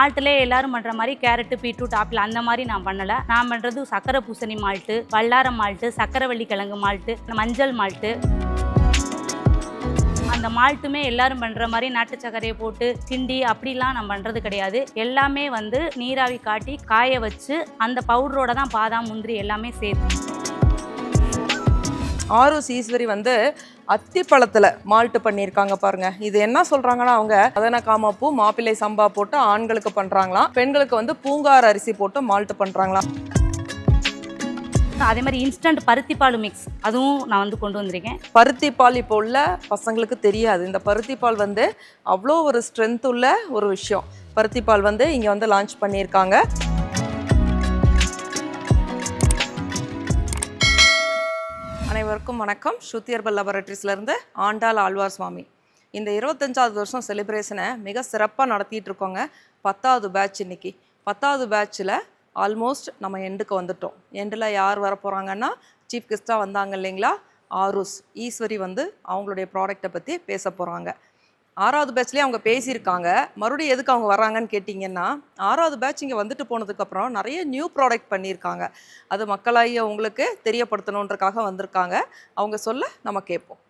மால்ட்டிலே எல்லாரும் பண்ணுற மாதிரி கேரட்டு பீட்ரூட் ஆப்பிள் அந்த மாதிரி நான் பண்ணலை. நான் பண்ணுறது சக்கரை பூசணி மால்ட்டு வல்லாரம் மால்ட்டு சக்கரவள்ளி கிழங்கு மால்ட்டு மஞ்சள் மால்ட்டு அந்த மால்ட்டுமே எல்லாரும் பண்ணுற மாதிரி நாட்டு சர்க்கரையை போட்டு கிண்டி அப்படிலாம் நான் பண்ணுறது கிடையாது. எல்லாமே வந்து நீராவி காட்டி காய வச்சு அந்த பவுடரோட தான் பாதாம் முந்திரி எல்லாமே சேர்த்து. ஆரூஸ் ஈஸ்வரி வந்து அத்திப்பழத்துல மால்ட் பண்ணியிருக்காங்க பாருங்க. இது என்ன சொல்றாங்கன்னா அவங்க அதன காமாப்பூ மாப்பிள்ளை சம்பா போட்டு ஆண்களுக்கு பண்றாங்களாம். பெண்களுக்கு வந்து பூங்கார் அரிசி போட்டு மால்ட் பண்றாங்களாம். அதே மாதிரி இன்ஸ்டன்ட் பருத்தி பால் மிக்ஸ் அதுவும் நான் வந்து கொண்டு வந்திருக்கேன். பருத்தி பால் இப்போ உள்ள பசங்களுக்கு தெரியாது. இந்த பருத்தி பால் வந்து அவ்வளோ ஒரு ஸ்ட்ரென்த் உள்ள ஒரு விஷயம். பருத்தி பால் வந்து இங்க வந்து லான்ச் பண்ணியிருக்காங்க. அனைவருக்கும் வணக்கம். ஸ்ருதியர்பல் லெபரட்டரிஸ்லேருந்து ஆண்டாள் ஆழ்வார் சுவாமி. இந்த இருபத்தஞ்சாவது வருஷம் செலிப்ரேஷனை மிக சிறப்பாக நடத்திட்டு இருக்கோங்க. பத்தாவது பேட்ச் இன்னைக்கு. பத்தாவது பேட்சில் ஆல்மோஸ்ட் நம்ம எண்டுக்கு வந்துட்டோம். எண்டில் யார் வர போகிறாங்கன்னா சீஃப் கெஸ்ட்டாக வந்தாங்க இல்லைங்களா? ஆரூஸ். ஈஸ்வரி வந்து அவங்களுடைய ப்ராடக்ட்டை பற்றி பேச போகிறாங்க ஆறாவது பேட்ச்லேயே அவங்க பேசியிருக்காங்க. மறுபடியும் எதுக்கு அவங்க வராங்கன்னு கேட்டிங்கன்னா ஆறாவது பேட்ச் இங்கே வந்துட்டு போனதுக்கப்புறம் நிறைய நியூ ப்ராடக்ட் பண்ணியிருக்காங்க. அது மக்களாகிய உங்களுக்கு தெரியப்படுத்தணுன்றக்காக வந்திருக்காங்க. அவங்க சொல்ல நம்ம கேட்போம்.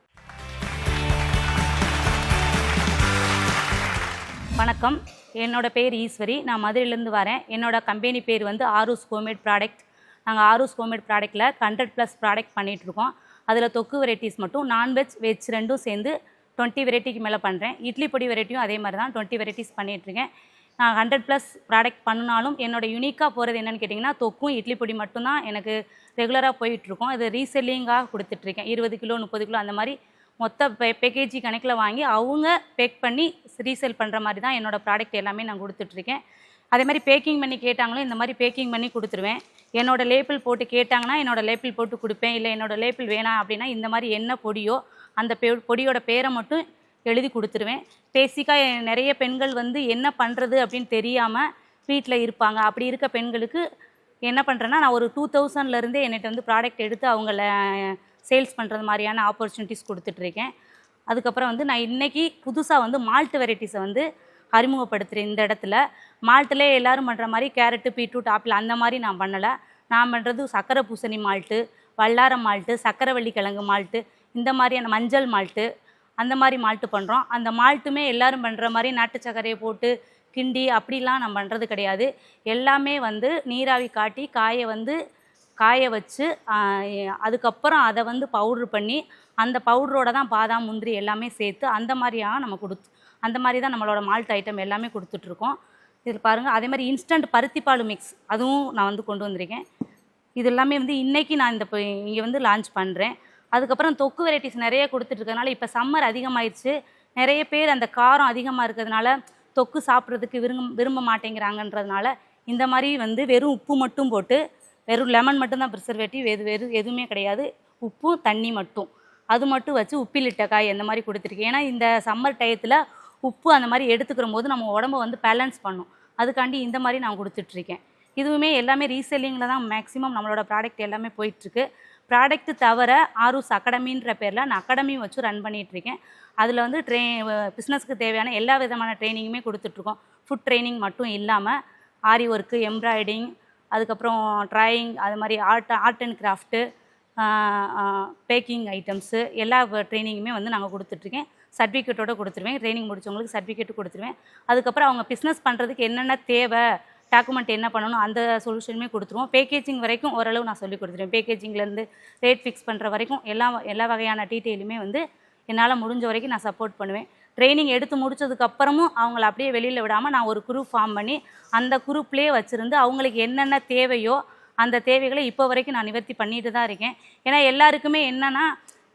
வணக்கம். என்னோடய பேர் ஈஸ்வரி. நான் மதுரையிலேருந்து வரேன். என்னோட கம்பெனி பேர் வந்து ஆரூஸ் ஹோம்மேட் ப்ராடக்ட் நாங்கள் ஆரூஸ் ஹோம்மேட் ப்ராடக்ட்டில் ஹண்ட்ரட் ப்ளஸ் ப்ராடக்ட் பண்ணிகிட்ருக்கோம் அதில் தொக்கு வெரைட்டிஸ் மட்டும் நான்வெஜ் வெஜ் ரெண்டும் சேர்ந்து டுவெண்ட்டி வெரைட்டிக்கு மேலே பண்ணுறேன் இட்லி பொடி வெரைட்டியும் அதே மாதிரி தான் டுவெண்ட்டி வெரைட்டிஸ் பண்ணிகிட்ருக்கேன் நான் ஹண்ட்ரட் ப்ளஸ் ப்ராடக்ட் பண்ணினாலும் என்னோட யூனிக்காக போகிறது என்னென்னு கேட்டிங்கன்னா தொக்கும் இட்லி பொடி மட்டும்தான் எனக்கு ரெகுலராக போயிட்டுருக்கோம் இது ரீசெல்லிங்காக கொடுத்துட்ருக்கேன் இருபது கிலோ முப்பது கிலோ அந்த மாதிரி மொத்த பே பேக்கேஜி கணக்கில் வாங்கி அவங்க பேக் பண்ணி ரீசேல் பண்ணுற மாதிரி தான் என்னோடய ப்ராடக்ட் எல்லாமே நான் கொடுத்துட்ருக்கேன் அதே மாதிரி பேக்கிங் பண்ணி கேட்டாங்களோ இந்த மாதிரி பேக்கிங் பண்ணி கொடுத்துருவேன். என்னோட லேபிள் போட்டு கேட்டாங்கன்னா என்னோட லேபிள் போட்டு கொடுப்பேன். இல்லை என்னோட லேபிள் வேணாம் அப்படின்னா இந்த மாதிரி என்ன பொடியோ அந்த பொடியோட பேரை மட்டும் எழுதி கொடுத்துருவேன். பேசிக்காக நிறைய பெண்கள் வந்து என்ன பண்ணுறது அப்படின்னு தெரியாமல் வீட்டில் இருப்பாங்க. அப்படி இருக்க பெண்களுக்கு என்ன பண்ணுறேன்னா நான் ஒரு டூ தௌசண்ட்லேருந்தே என்கிட்ட வந்து ப்ராடக்ட் எடுத்து அவங்கள சேல்ஸ் பண்ணுறது மாதிரியான ஆப்பர்ச்சுனிட்டிஸ் கொடுத்துட்ருக்கேன் அதுக்கப்புறம் வந்து நான் இன்றைக்கி புதுசாக வந்து மால்ட் வெரைட்டிஸை வந்து அறிமுகப்படுத்துகிறேன் இந்த இடத்துல மால்ட்டிலே எல்லாரும் பண்ணுற மாதிரி கேரட்டு பீட்ரூட் ஆப்பிள் அந்த மாதிரி நான் பண்ணலை. நான் பண்ணுறது சக்கரை பூசணி மால்ட்டு வல்லாரம் மால்ட்டு சக்கரவள்ளி கிழங்கு மால்ட்டு இந்த மாதிரியான மஞ்சள் மால்ட்டு அந்த மாதிரி மால்ட்டு பண்ணுறோம் அந்த மால்ட்டுமே எல்லோரும் பண்ணுற மாதிரி நாட்டு சர்க்கரையை போட்டு கிண்டி அப்படிலாம் நான் பண்ணுறது கிடையாது. எல்லாமே வந்து நீராவி காட்டி காய வந்து காய வச்சு அதுக்கப்புறம் அதை வந்து பவுட்ரு பண்ணி அந்த பவுடரோட தான் பாதாம் முந்திரி எல்லாமே சேர்த்து அந்த மாதிரியாக நம்ம கொடுத்து அந்த மாதிரி தான் நம்மளோட மால்ட் ஐட்டம் எல்லாமே கொடுத்துட்ருக்கோம். இதில் பாருங்கள் அதே மாதிரி இன்ஸ்டன்ட் பருத்தி பால் மிக்ஸ் அதுவும் நான் வந்து கொண்டு வந்திருக்கேன். இது எல்லாமே வந்து இன்றைக்கி நான் இந்த இங்கே வந்து லான்ச் பண்ணுறேன் அதுக்கப்புறம் தொக்கு வெரைட்டிஸ் நிறைய கொடுத்துட்ருக்கறனால இப்போ சம்மர் அதிகமாயிருச்சு. நிறைய பேர் அந்த காரம் அதிகமாக இருக்கிறதுனால தொக்கு சாப்பிட்றதுக்கு விரும்ப விரும்ப மாட்டேங்கிறாங்கன்றதுனால இந்த மாதிரி வந்து வெறும் உப்பு மட்டும் போட்டு வெறும் லெமன் மட்டும்தான் ப்ரிசர்வேட்டிவ் எது வெறும் எதுவுமே கிடையாது. உப்பும் தண்ணி மட்டும். அது மட்டும் வச்சு உப்பிலிட்ட காய் அந்த மாதிரி கொடுத்துருக்கேன். ஏன்னா இந்த சம்மர் டயத்தில் உப்பு அந்த மாதிரி எடுத்துக்கிற போது நம்ம உடம்ப வந்து பேலன்ஸ் பண்ணும். அதுக்காண்டி இந்த மாதிரி நான் கொடுத்துட்ருக்கேன். இதுவுமே எல்லாமே ரீசெல்லிங்கில் தான் மேக்ஸிமம் நம்மளோட ப்ராடக்ட் எல்லாமே போயிட்டுருக்கு ப்ராடக்ட் தவிர ஆரூஸ் அகாடமின்ற பேரில் நான் அகாடமியும் வச்சு ரன் பண்ணிகிட்ருக்கேன் அதில் வந்து ட்ரெ பிஸ்னஸ்க்கு தேவையான எல்லா விதமான ட்ரைனிங்குமே கொடுத்துட்ருக்கோம். ஃபுட் ட்ரைனிங் மட்டும் இல்லாமல் ஆரி ஒர்க்கு எம்ப்ராய்டிங் அதுக்கப்புறம் ட்ராயிங் அது மாதிரி art art and craft baking items எல்லா ட்ரைனிங்குமே வந்து நாங்கள் கொடுத்துட்ருக்கேன். சர்டிஃபிகேட்டோட கொடுத்துருவேன். ட்ரைனிங் முடிச்சவங்களுக்கு சர்டிஃபிகேட் கொடுத்துருவேன். அதுக்கப்புறம் அவங்க பிஸ்னஸ் பண்ணுறதுக்கு என்னென்ன தேவை டாக்குமெண்ட் என்ன பண்ணணும் அந்த சொல்யூஷனுமே கொடுத்துருவோம். பேக்கேஜிங் வரைக்கும் ஓரளவு நான் சொல்லி கொடுத்துருவேன். பேக்கேஜிங்லேருந்து ரேட் ஃபிக்ஸ் பண்ணுற வரைக்கும் எல்லா எல்லா வகையான டீட்டெயிலுமே வந்து என்னால் முடிஞ்ச வரைக்கும் நான் சப்போர்ட் பண்ணுவேன். ட்ரைனிங் எடுத்து முடிச்சதுக்கப்புறமும் அவங்கள அப்படியே வெளியில் விடாமல் நான் ஒரு குரூப் ஃபார்ம் பண்ணி அந்த குரூப்லேயே வச்சுருந்து அவங்களுக்கு என்னென்ன தேவையோ அந்த தேவைகளை இப்போ வரைக்கும் நான் நிவர்த்தி பண்ணிட்டு தான் இருக்கேன். ஏன்னா எல்லாருக்குமே என்னென்னா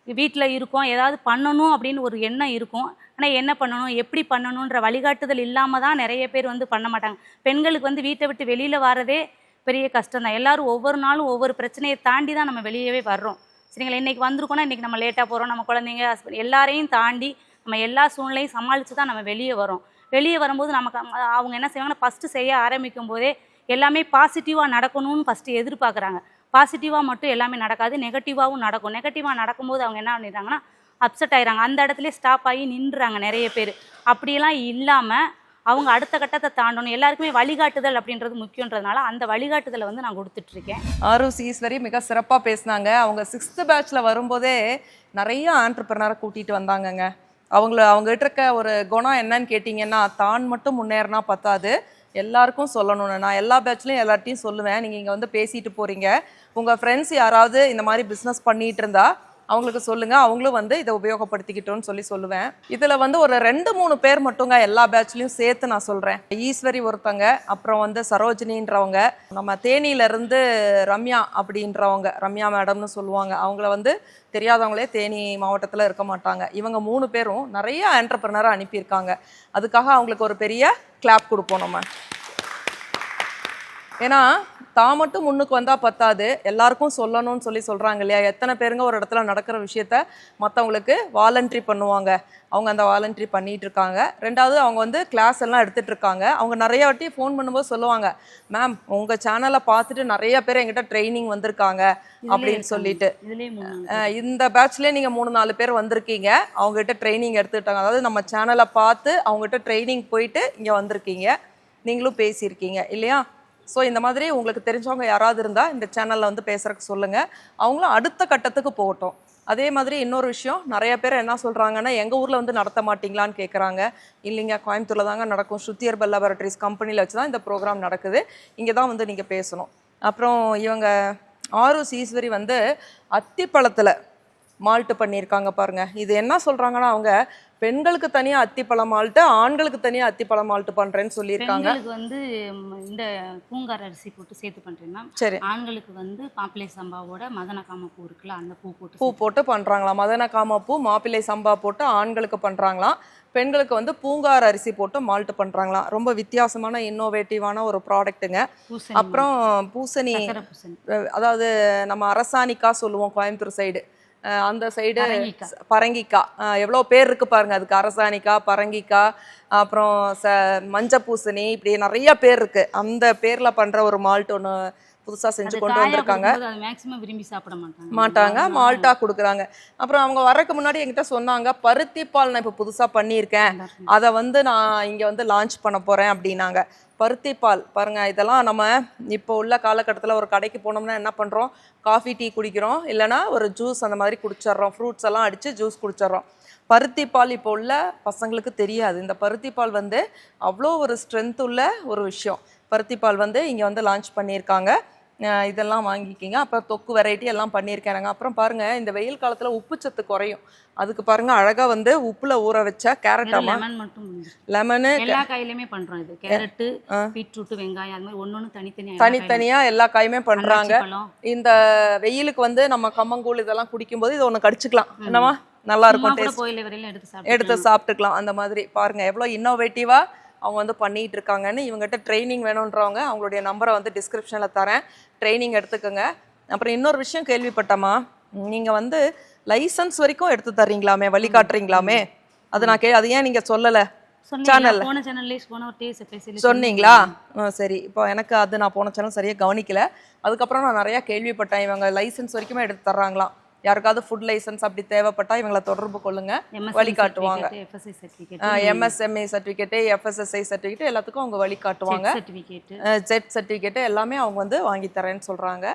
வீட்டில் இருக்கோம் ஏதாவது பண்ணணும் அப்படின்னு ஒரு எண்ணம் இருக்கும். ஆனால் என்ன பண்ணணும் எப்படி பண்ணணுன்ற வழிகாட்டுதல் இல்லாமல் தான் நிறைய பேர் வந்து பண்ண மாட்டாங்க. பெண்களுக்கு வந்து வீட்டை விட்டு வெளியில் வரதே பெரிய கஷ்டம் தான் எல்லாரும் ஒவ்வொரு நாளும் ஒவ்வொரு பிரச்சனையை தாண்டி தான் நம்ம வெளியவே வர்றோம். சரிங்களா? இன்றைக்கி வந்திருக்கோன்னா இன்றைக்கி நம்ம லேட்டாக போகிறோம் நம்ம குழந்தைங்க ஹஸ்பண்ட் எல்லாரையும் தாண்டி நம்ம எல்லா சூழ்நிலையும் சமாளித்து தான் நம்ம வெளியே வரோம் வெளியே வரும்போது நமக்கு அவங்க என்ன செய்வாங்கன்னா ஃபஸ்ட்டு செய்ய ஆரம்பிக்கும் போதே எல்லாமே பாசிட்டிவாக நடக்கணும்னு ஃபஸ்ட்டு எதிர்பார்க்குறாங்க. பாசிட்டிவாக மட்டும் எல்லாமே நடக்காது நெகட்டிவாகவும் நடக்கும். நெகட்டிவாக நடக்கும்போது அவங்க என்ன பண்ணிடுறாங்கன்னா அப்செட் ஆயிடுறாங்க. அந்த இடத்துல ஸ்டாப் ஆகி நின்றுறாங்க நிறைய பேர். அப்படியெல்லாம் இல்லாமல் அவங்க அடுத்த கட்டத்தை தாண்டணும். எல்லாருக்குமே வழிகாட்டுதல் அப்படின்றது முக்கியன்றதுனால அந்த வழிகாட்டுதலை வந்து நான் கொடுத்துட்ருக்கேன். ஆரூஸ் ஈஸ்வரி மிக சிறப்பாக பேசினாங்க. அவங்க சிக்ஸ்த்து பேட்ச்சில் வரும்போதே நிறைய ஆண்டர்பிரினரை கூட்டிகிட்டு வந்தாங்கங்க. அவங்கள அவங்ககிட்ட இருக்க ஒரு குணம் என்னன்னு கேட்டிங்கன்னா தான் மட்டும் முன்னேறினா பத்தாது. எல்லாருக்கும் சொல்லணும்னு. நான் எல்லா பேட்ச்லையும் எல்லார்ட்டையும் சொல்லுவேன். நீங்கள் இங்கே வந்து பேசிட்டு போகிறீங்க உங்கள் ஃப்ரெண்ட்ஸ் யாராவது இந்த மாதிரி பிஸ்னஸ் பண்ணிகிட்டு இருந்தா அவங்களுக்கு சொல்லுங்க அவங்களும் வந்து இதை உபயோகப்படுத்திக்கிட்டோன்னு சொல்லி சொல்லுவேன். இதுல வந்து ஒரு ரெண்டு மூணு பேர் மட்டுங்க எல்லா பேட்ச்லயும் சேர்த்து நான் சொல்றேன். ஈஸ்வரி ஒருத்தங்க அப்புறம் வந்து சரோஜினின்றவங்க நம்ம தேனியில இருந்து ரம்யா அப்படின்றவங்க ரம்யா மேடம்னு சொல்லுவாங்க. அவங்கள வந்து தெரியாதவங்களே தேனி மாவட்டத்தில் இருக்க மாட்டாங்க. இவங்க மூணு பேரும் நிறைய என்டர்பிரினரை அனுப்பியிருக்காங்க. அதுக்காக அவங்களுக்கு ஒரு பெரிய கிளாப் கொடுப்போம் நம்ம. ஏன்னா தான் மட்டும் முன்னுக்கு வந்தால் பத்தாது. எல்லாருக்கும் சொல்லணும்னு சொல்லி சொல்கிறாங்க இல்லையா? எத்தனை பேருங்க ஒரு இடத்துல நடக்கிற விஷயத்த மற்றவங்களுக்கு வாலண்ட்ரி பண்ணுவாங்க. அவங்க அந்த வாலண்ட்ரி பண்ணிட்டு இருக்காங்க. ரெண்டாவது அவங்க வந்து கிளாஸ் எல்லாம் எடுத்துட்டு இருக்காங்க. அவங்க நிறைய வாட்டி ஃபோன் பண்ணும்போது சொல்லுவாங்க மேம் உங்கள் சேனலை பார்த்துட்டு நிறைய பேர் எங்கிட்ட ட்ரைனிங் வந்திருக்காங்க. அப்படின்னு சொல்லிட்டு. இந்த பேட்ச்லேயே நீங்கள் மூணு நாலு பேர் வந்திருக்கீங்க. அவங்ககிட்ட ட்ரைனிங் எடுத்துக்கிட்டாங்க. அதாவது நம்ம சேனலை பார்த்து அவங்ககிட்ட ட்ரைனிங் போயிட்டு இங்கே வந்திருக்கீங்க. நீங்களும் பேசியிருக்கீங்க. இல்லையா? ஸோ இந்த மாதிரி உங்களுக்கு தெரிஞ்சவங்க யாராவது இருந்தால் இந்த சேனலில் வந்து பேசுகிறக்கு சொல்லுங்கள் அவங்களும் அடுத்த கட்டத்துக்கு போகட்டும். அதே மாதிரி இன்னொரு விஷயம் நிறைய பேர் என்ன சொல்கிறாங்கன்னா எங்கள் ஊரில் வந்து நடத்த மாட்டிங்களான்னு கேட்குறாங்க இல்லைங்க கோயம்புத்தூரில் தாங்க நடக்கும். ஸ்ருத்தியர் லெபரட்டரிஸ் கம்பெனியில் வச்சு தான் இந்த ப்ரோக்ராம் நடக்குது. இங்கே தான் வந்து நீங்கள் பேசணும். அப்புறம் இவங்க ஆர்ஓ ஈஸ்வரி வந்து அத்திப்பழத்தில் மால்ட்டு பண்ணியிருக்காங்க பாருங்க. இது என்ன சொல்றாங்கன்னா அவங்க பெண்களுக்கு தனியா அத்திப்பழம் மால்ட்டு ஆண்களுக்கு தனியா அத்திப்பழம் மால்ட்டு பண்றேன்னு சொல்லியிருக்காங்க. வந்து இந்த பூங்கார் அரிசி போட்டு சேர்த்து பண்ணுறேன் மேம் சரி. ஆண்களுக்கு வந்து மாப்பிள்ளை சம்பாவோட மதன காமப்பூ இருக்குல்ல அந்த பூ போட்டு பூ போட்டு பண்றாங்களாம் மதன காம பூ மாப்பிள்ளை சம்பா போட்டு ஆண்களுக்கு பண்றாங்களாம் பெண்களுக்கு வந்து பூங்கார் அரிசி போட்டு மால்ட்டு பண்றாங்களாம் ரொம்ப வித்தியாசமான இன்னோவேட்டிவான ஒரு ப்ராடக்ட்டுங்க அப்புறம் பூசணி அதாவது நம்ம அரசாணிக்கா சொல்லுவோம் கோயம்புத்தூர் சைடு அந்த சைடு பரங்கிக்காய். எவ்வளோ பேர் இருக்கு பாருங்க. அதுக்கு அரசாணிக்காய் பரங்கிக்காய் அப்புறம் ச மஞ்ச பூசணி இப்படி நிறைய பேர் இருக்கு. அந்த பேர்ல பண்ற ஒரு மால்ட் ஒன்று புதுசா செஞ்சு கொண்டு வந்திருக்காங்க. மேக்ஸிமம் விரும்பி சாப்பிட மாட்டாங்க. மாட்டாங்க. மால்ட்டா கொடுக்குறாங்க. அப்புறம் அவங்க வரக்கு முன்னாடி என்கிட்ட சொன்னாங்க பருத்தி பால் நான் இப்போ புதுசா பண்ணியிருக்கேன். அதை வந்து நான் இங்க வந்து லான்ச் பண்ண போறேன் அப்படின்னாங்க. பருத்தி பால் பாருங்க இதெல்லாம் நம்ம இப்போ உள்ள காலகட்டத்தில் ஒரு கடைக்கு போனோம்னா என்ன பண்றோம்? காஃபி டீ குடிக்கிறோம். இல்லைன்னா ஒரு ஜூஸ் அந்த மாதிரி குடிச்சிடுறோம். ஃப்ரூட்ஸ் எல்லாம் அடிச்சு ஜூஸ் குடிச்சிடுறோம். பருத்தி பால் இப்போ உள்ள பசங்களுக்கு தெரியாது. இந்த பருத்தி பால் வந்து அவ்வளோ ஒரு ஸ்ட்ரென்த் உள்ள ஒரு விஷயம். பருத்தி பால் வந்து இங்கே வந்து லான்ச் பண்ணியிருக்காங்க. இதெல்லாம் வாங்கிக்கிங்க. அப்புறம் தொக்கு வெரைட்டி எல்லாம் பண்ணியிருக்காங்க அப்புறம் பாருங்க இந்த வெயில் காலத்துல உப்பு சத்து குறையும். அதுக்கு பாருங்க அழகா வந்து உப்புல ஊற வச்ச கேரட் லெமன் மட்டும். லெமனு எல்லா காயிலுமே பண்றோம் இது. கேரட்டு பீட்ரூட் வெங்காயம் அது மாதிரி ஒன்னொன்னு தனித்தனியா தனித்தனியா எல்லா காயுமே பண்றாங்க. பழம் இந்த வெயிலுக்கு வந்து நம்ம கம்மங்கூழ் இதெல்லாம் குடிக்கும்போது இதை ஒன்று கடிச்சுக்கலாம். என்னவா நல்லா இருக்கும் எடுத்து சாப்பிட்டு எடுத்து சாப்பிட்டுக்கலாம். அந்த மாதிரி பாருங்க எவ்வளோ இன்னோவேட்டிவா அவங்க வந்து பண்ணிட்டு இருக்காங்கன்னு இவங்ககிட்ட ட்ரைனிங் வேணுன்றவங்க அவங்களுடைய நம்பரை வந்து டிஸ்கிரிப்ஷனில் தரேன். ட்ரைனிங் எடுத்துக்கோங்க. அப்புறம் இன்னொரு விஷயம் கேள்விப்பட்டமா நீங்க வந்து லைசன்ஸ் வரைக்கும் எடுத்து தர்றீங்களாமே வழிகாட்டுறீங்களாமே? அது நான் கே அது ஏன் நீங்க சொல்லல? பேசி சொன்னீங்களா? சரி. இப்போ எனக்கு அது நான் போன சேனல் சரியா கவனிக்கல. அதுக்கப்புறம் நான் நிறைய கேள்விப்பட்டேன். இவங்க லைசன்ஸ் வரைக்குமே எடுத்து தர்றாங்களாம். யாருக்காவது ஃபுட் லைசன்ஸ் அப்படி தேவைப்பட்டா இவங்களை தொடர்பு கொள்ளுங்க. வழிகாட்டுவாங்க. எம்எஸ்எம்ஏ சர்டிஃபிகேட்டு எஃப்எஸ்எஸ்ஐ சர்டிஃபிகேட் எல்லாத்துக்கும் அவங்க வழிகாட்டுவாங்க. ஜெட் சர்டிஃபிகேட்டு எல்லாமே அவங்க வந்து வாங்கி தரேன்னு சொல்கிறாங்க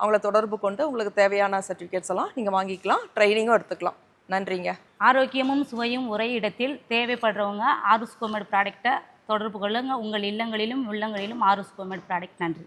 அவங்கள தொடர்பு கொண்டு உங்களுக்கு தேவையான சர்டிஃபிகேட்ஸ் எல்லாம் நீங்கள் வாங்கிக்கலாம் ட்ரைனிங்கும் எடுத்துக்கலாம். நன்றிங்க. ஆரோக்கியமும் சுவையும் ஒரே இடத்தில் தேவைப்படுறவங்க ஆருஸ் கோமெட் ப்ராடக்ட்டை தொடர்பு கொள்ளுங்க. உங்கள் இல்லங்களிலும் உள்ளங்களிலும் ஆருஸ் கோமெட் ப்ராடக்ட் நன்றி.